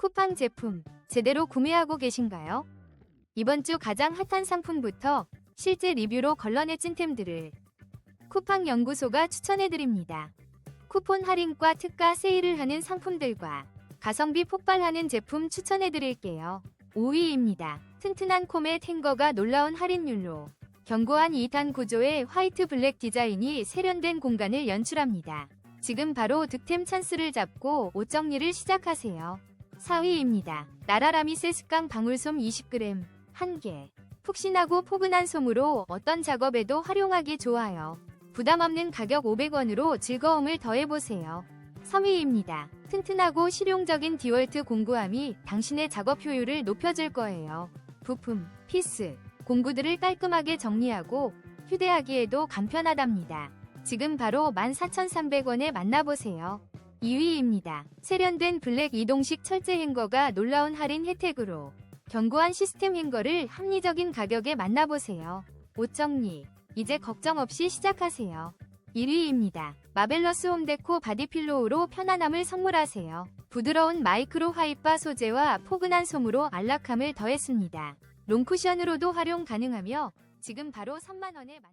쿠팡 제품 제대로 구매하고 계신가요? 이번 주 가장 핫한 상품부터 실제 리뷰로 걸러내 찐템들을 쿠팡 연구소가 추천해드립니다. 쿠폰 할인과 특가 세일을 하는 상품들과 가성비 폭발하는 제품 추천해드릴게요. 5위입니다. 튼튼한 콤의 탱거가 놀라운 할인율로 견고한 2단 구조의 화이트 블랙 디자인이 세련된 공간을 연출합니다. 지금 바로 득템 찬스를 잡고 옷 정리를 시작하세요. 4위입니다. 나라라미세 습강 방울솜 20g 1개. 푹신하고 포근한 솜으로 어떤 작업에도 활용하기 좋아요. 부담 없는 가격 500원으로 즐거움을 더해보세요. 3위입니다. 튼튼하고 실용적인 디월트 공구함이 당신의 작업 효율을 높여줄 거예요. 부품, 피스, 공구들을 깔끔하게 정리하고 휴대하기에도 간편하답니다. 지금 바로 14,300원에 만나보세요. 2위입니다. 세련된 블랙 이동식 철제 행거가 놀라운 할인 혜택으로 견고한 시스템 행거를 합리적인 가격에 만나보세요. 옷 정리, 이제 걱정 없이 시작하세요. 1위입니다. 마벨러스 홈데코 바디필로우로 편안함을 선물하세요. 부드러운 마이크로 화이바 소재와 포근한 솜으로 안락함을 더했습니다. 롱쿠션으로도 활용 가능하며 지금 바로 3만원에 만...